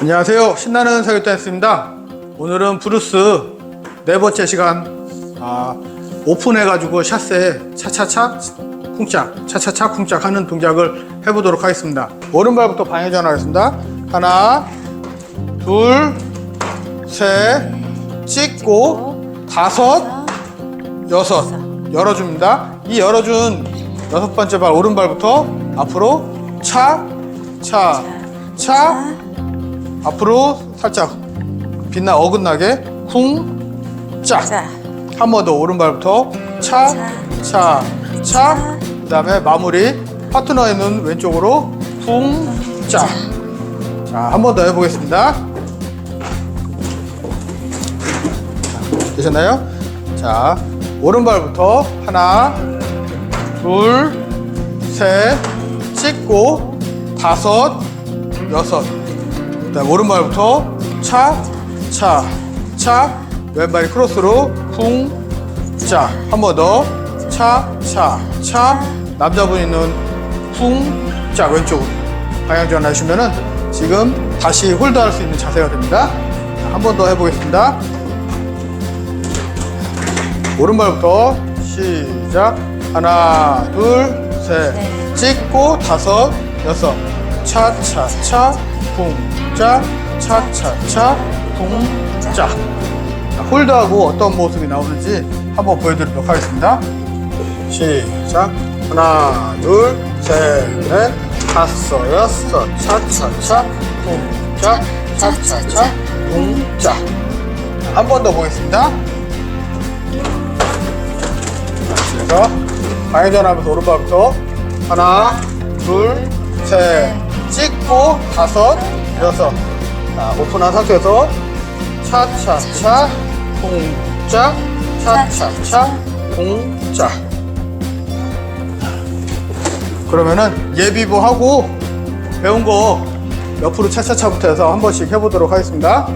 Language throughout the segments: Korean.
안녕하세요. 신나는 사육단입니다. 오늘은 브루스 네 번째 시간 아, 오픈해 가지고 샷세 차차차 쿵짝 차차차 쿵짝 하는 동작을 해보도록 하겠습니다. 오른발부터 방해 전하겠습니다. 하나, 둘, 셋, 찍고 다섯, 여섯 열어줍니다. 이 열어준 여섯 번째 발 오른발부터 앞으로 차, 차, 차, 앞으로 살짝 빛나 어긋나게 쿵, 짝. 자, 한 번 더 오른발부터 차, 차, 차. 그다음에 마무리 파트너의 눈 왼쪽으로 쿵, 짝. 자, 한 번 더 해보겠습니다. 자, 되셨나요? 자, 오른발부터 하나, 둘, 셋, 찍고 다섯, 여섯. 그다음 오른발부터 차, 차, 차. 왼발이 크로스로 쿵, 짜. 한번 더. 차, 차, 차. 남자분 있는 쿵, 짜. 왼쪽으로. 방향 전하시면은 지금 다시 홀드할 수 있는 자세가 됩니다. 한 번 더 해보겠습니다. 오른발부터 시작. 하나, 둘, 셋. 찍고 다섯, 여섯. 차, 차, 차. 쿵, 짜. 차, 차, 차. 쿵, 짜. 자, 홀드하고 어떤 모습이 나오는지 한번 보여드리도록 하겠습니다. 시작. 하나, 둘, 셋, 넷, 다섯, 여섯, 차차차, 쿵짜, 차차차, 쿵짜. 한 번 더 보겠습니다. 그래서 방해전하면서 오른발부터 하나, 둘, 셋, 찍고 다섯, 여섯. 자, 오픈한 상태에서 차차차, 쿵짜, 차차차, 쿵짜. 그러면은 예비부 하고 배운 거 옆으로 차차차부터 해서 한 번씩 해보도록 하겠습니다.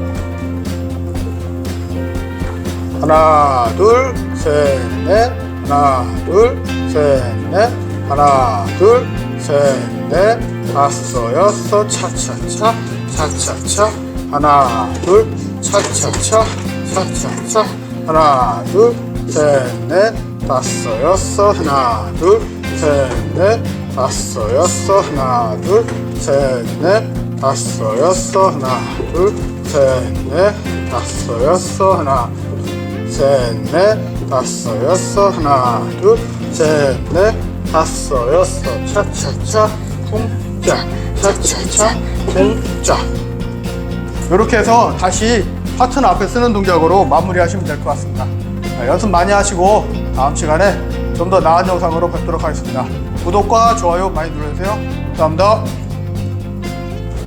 하나, 둘, 셋, 넷. 하나, 둘, 셋, 넷. 하나, 둘, 셋, 넷. 다섯, 여섯, 차차차, 차차차. 하나, 둘, 차차차, 차차차. 하나, 둘, 셋, 넷. 다섯, 여섯. 하나, 둘, 셋, 넷. 다섯, 여섯. 하나, 둘, 셋, 넷. 다섯, 여섯. 하나, 둘, 셋, 넷. 다섯, 여섯. 하나, 셋, 넷, 다섯, 여섯, 하나, 둘, 셋, 넷, 다섯, 여섯, 차차차, 쿵짜, 차차차, 쿵짜. 이렇게 해서 다시 파트너 앞에 쓰는 동작으로 마무리 하시면 될 것 같습니다. 자, 연습 많이 하시고 다음 시간에 좀 더 나은 영상으로 뵙도록 하겠습니다. 구독과 좋아요 많이 눌러주세요. 감사합니다.